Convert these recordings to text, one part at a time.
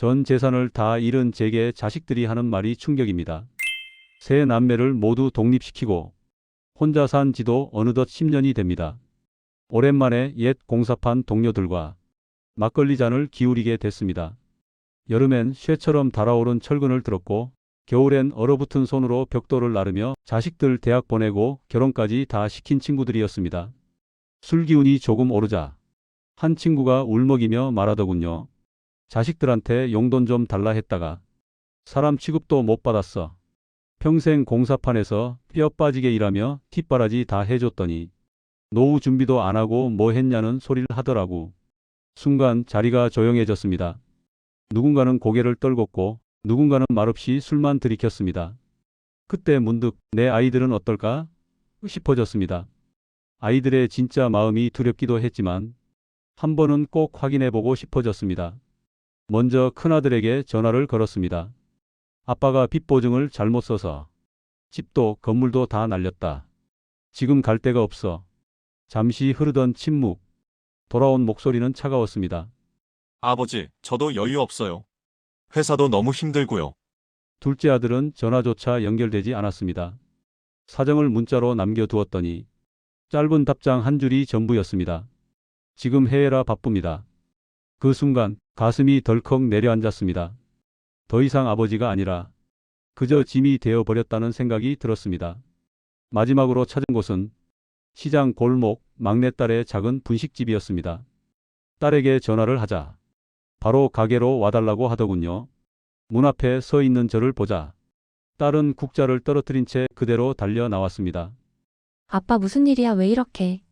전 재산을 다 잃은 제게 자식들이 하는 말이 충격입니다. 세 남매를 모두 독립시키고 혼자 산 지도 어느덧 10년이 됩니다. 오랜만에 옛 공사판 동료들과 막걸리 잔을 기울이게 됐습니다. 여름엔 쇠처럼 달아오른 철근을 들었고 겨울엔 얼어붙은 손으로 벽돌을 나르며 자식들 대학 보내고 결혼까지 다 시킨 친구들이었습니다. 술 기운이 조금 오르자 한 친구가 울먹이며 말하더군요. 자식들한테 용돈 좀 달라 했다가 사람 취급도 못 받았어. 평생 공사판에서 뼈 빠지게 일하며 뒷바라지 다 해줬더니 노후 준비도 안 하고 뭐 했냐는 소리를 하더라고. 순간 자리가 조용해졌습니다. 누군가는 고개를 떨궜고 누군가는 말없이 술만 들이켰습니다. 그때 문득 내 아이들은 어떨까 싶어졌습니다. 아이들의 진짜 마음이 두렵기도 했지만 한 번은 꼭 확인해 보고 싶어졌습니다. 먼저 큰아들에게 전화를 걸었습니다. 아빠가 빚 보증을 잘못 써서 집도 건물도 다 날렸다. 지금 갈 데가 없어. 잠시 흐르던 침묵. 돌아온 목소리는 차가웠습니다. 아버지, 저도 여유 없어요. 회사도 너무 힘들고요. 둘째 아들은 전화조차 연결되지 않았습니다. 사정을 문자로 남겨두었더니 짧은 답장 한 줄이 전부였습니다. 지금 해외라 바쁩니다. 그 순간 가슴이 덜컥 내려앉았습니다. 더 이상 아버지가 아니라 그저 짐이 되어버렸다는 생각이 들었습니다. 마지막으로 찾은 곳은 시장 골목 막내딸의 작은 분식집이었습니다. 딸에게 전화를 하자 바로 가게로 와달라고 하더군요. 문 앞에 서 있는 저를 보자 딸은 국자를 떨어뜨린 채 그대로 달려 나왔습니다. 아빠 무슨 일이야 왜 이렇게.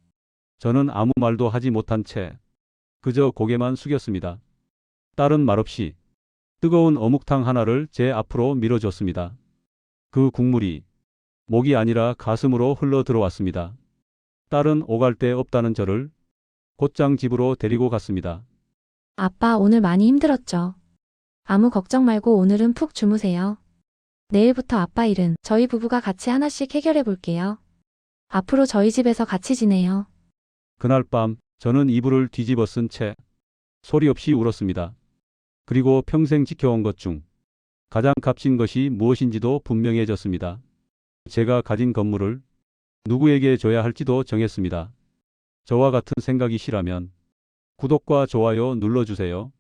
저는 아무 말도 하지 못한 채 그저 고개만 숙였습니다. 딸은 말없이 뜨거운 어묵탕 하나를 제 앞으로 밀어줬습니다. 그 국물이 목이 아니라 가슴으로 흘러 들어왔습니다. 딸은 오갈 데 없다는 저를 곧장 집으로 데리고 갔습니다. 아빠 오늘 많이 힘들었죠. 아무 걱정 말고 오늘은 푹 주무세요. 내일부터 아빠 일은 저희 부부가 같이 하나씩 해결해 볼게요. 앞으로 저희 집에서 같이 지내요. 그날 밤 저는 이불을 뒤집어 쓴 채 소리 없이 울었습니다. 그리고 평생 지켜온 것 중 가장 값진 것이 무엇인지도 분명해졌습니다. 제가 가진 건물을 누구에게 줘야 할지도 정했습니다. 저와 같은 생각이시라면 구독과 좋아요 눌러주세요.